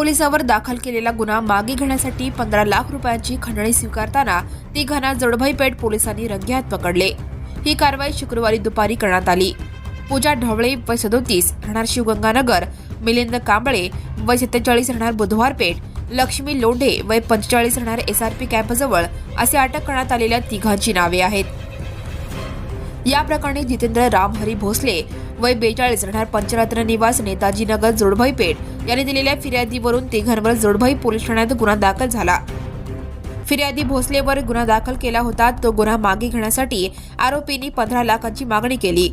पोलिसावर दाखल केलेला गुन्हा मागे घेण्यासाठी पंधरा लाख रुपयांची खंडणी स्वीकारताना तिघांना जडभई पेठ पोलिसांनी रंगेहात पकडले. ही कारवाई शुक्रवारी दुपारी करण्यात आली. पूजा ढवळे वय सदोतीस राहणार शिवगंगानगर मिलिंद कांबळे वय सत्तेचाळीस राहणार बुधवार पेठ लक्ष्मी लोंढे वय पंचेचाळीस राहणार एसआरपी कॅम्पजवळ असे अटक करण्यात आलेल्या तिघांची नावे आहेत. या प्रकरणी जितेंद्र रामहरी भोसले वय बेचाळीस राहणार पंचरत्न निवास नेताजी नगर जोडभाई पेठ यांनी दिलेल्या फिर्यादीवरून तिघांवर जोडभाई पोलीस ठाण्यात गुन्हा दाखल झाला. फिर्यादी भोसलेवर गुन्हा दाखल केला होता तो गुन्हा मागे घेण्यासाठी आरोपींनी पंधरा लाखांची मागणी केली.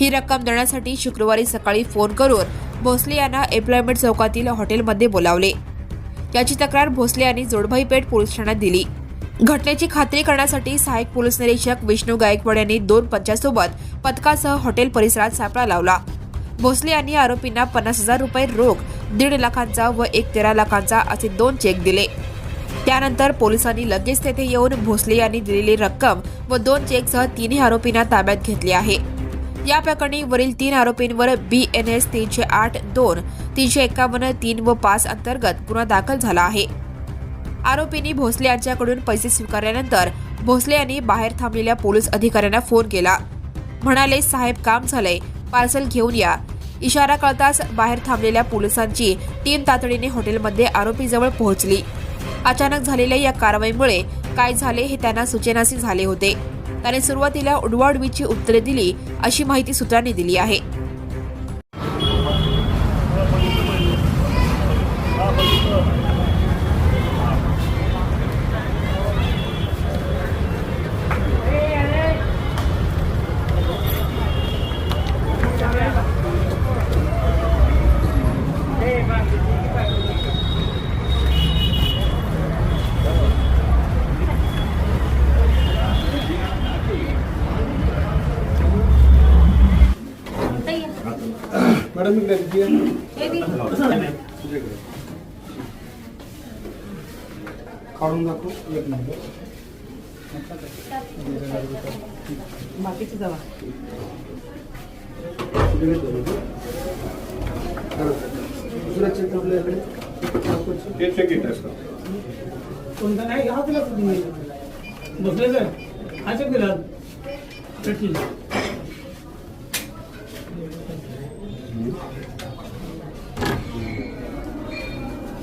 ही रक्कम देण्यासाठी शुक्रवारी सकाळी फोन करून भोसले यांना एम्प्लॉयमेंट चौकातील हॉटेलमध्ये बोलावले. याची तक्रार भोसले यांनी जोडभाई पेठ पोलीस ठाण्यात दिली. घटनेची खात्री करण्यासाठी सहाय्यक पोलीस निरीक्षक विष्णू गायकवाड यांनी दोन पंचासोबत पथकासह हॉटेल परिसरात सापळा लावला. भोसले यांनी आरोपींना पन्नास हजार रुपये रोख दीड लाखांचा व एक तेरा लाखांचा असे दोन चेक दिले. त्यानंतर पोलिसांनी लगेच तेथे येऊन भोसले यांनी दिलेली रक्कम व दोन चेकसह तिन्ही आरोपींना ताब्यात घेतले आहे. या प्रकरणी वरील तीन आरोपींवर बी एन एस तीनशे आठ दोन तीनशे एकावन्न तीन व पाच अंतर्गत गुन्हा दाखल झाला आहे. आरोपींनी भोसले यांच्याकडून पैसे स्वीकारल्यानंतर भोसले यांनी बाहेर थांबलेल्या पोलीस अधिकाऱ्यांना फोन केला. म्हणाले साहेब काम झालंय. पार्सल घेऊन या. इशारा कळताच बाहेर थांबलेल्या पोलिसांची टीम तातडीने हॉटेलमध्ये आरोपीजवळ पोहोचली. अचानक झालेल्या या कारवाईमुळे काय झाले हे त्यांना सूचनासी झाले होते. त्याने सुरुवातीला उडवाउडवीची उत्तरे दिली अशी माहिती सूत्रांनी दिली आहे. मॅडम. काढून दाखवू एक नंबर. बाकीची जावा. दुसरा चेक आपल्याकडे चेक कोणता? नाही हा दिला बसले सर. हा चेक दिला.